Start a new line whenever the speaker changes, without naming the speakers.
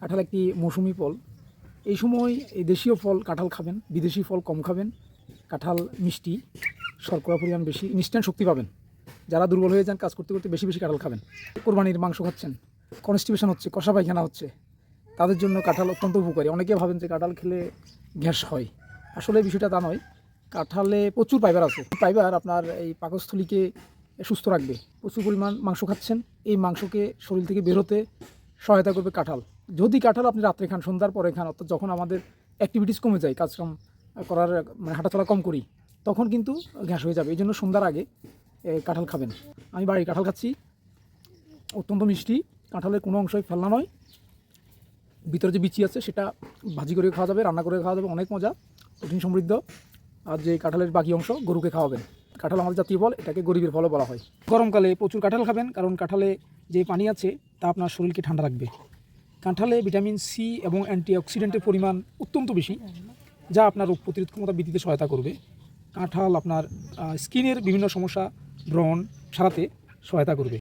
কাঁঠাল একটি মৌসুমি ফল। এই সময় এই দেশীয় ফল কাঁঠাল খাবেন, বিদেশি ফল কম খাবেন, কাঁঠাল মিষ্টি, শর্করা পরিমাণ বেশি ইনস্ট্যান্ট শক্তি পাবেন। যারা দুর্বল হয়ে যান কাজ করতে করতে বেশি বেশি কাঁঠাল খাবেন। কোরবানির মাংস খাচ্ছেন কনস্টিপেশন হচ্ছে, কষা পায়খানা হচ্ছে, তাদের জন্য কাঁঠাল অত্যন্ত উপকারী। অনেকে ভাবেন যে কাঁঠাল খেলে গ্যাস হয়। আসলে বিষয়টা তা নয়, কাঁঠালে প্রচুর ফাইবার আছে। ফাইবার আপনার এই পাকস্থলীকে সুস্থ রাখবে। প্রচুর পরিমাণ মাংস খাচ্ছেন, এই মাংসকে শরীর থেকে বেরোতে সহায়তা করবে কাঁঠাল। যদি কাঁঠাল আপনি রাত্রে খান, সন্ধ্যার পরে খান, অর্থাৎ যখন আমাদের অ্যাক্টিভিটিস কমে যায়, কাজকাম করার মানে হাঁটাচলা কম করি, তখন কিন্তু গ্যাস হয়ে যাবে। এই জন্য সন্ধ্যার আগে কাঁঠাল খাবেন। আমি বাড়ির কাঁঠাল খাচ্ছি। অত্যন্ত মিষ্টি। কাঁঠালের কোনো অংশই ফেলনা নয়। ভিতরে যে বিচি আছে, সেটা ভাজি করে খাওয়া যাবে, রান্না করে খাওয়া যাবে, অনেক মজা। প্রোটিন সমৃদ্ধ। আর যে কাঁঠালের বাকি অংশ, গরুকে খাওয়াবেন। কাঁঠাল আমাদের জাতীয় ফল, এটাকে গরিবের ফলও বলা হয়। গরমকালে প্রচুর কাঁঠাল খাবেন, কারণ কাঁঠালে যে পানি আছে, তা আপনার শরীরকে ঠান্ডা রাখবে। কাঁঠালে ভিটামিন সি এবং অ্যান্টিঅক্সিডেন্টের পরিমাণ অত্যন্ত বেশি, যা আপনার রোগ প্রতিরোধ ক্ষমতা বৃদ্ধিতে সহায়তা করবে। কাঁঠাল আপনার স্কিনের বিভিন্ন সমস্যা, ব্রণ, সারাতে সহায়তা করবে।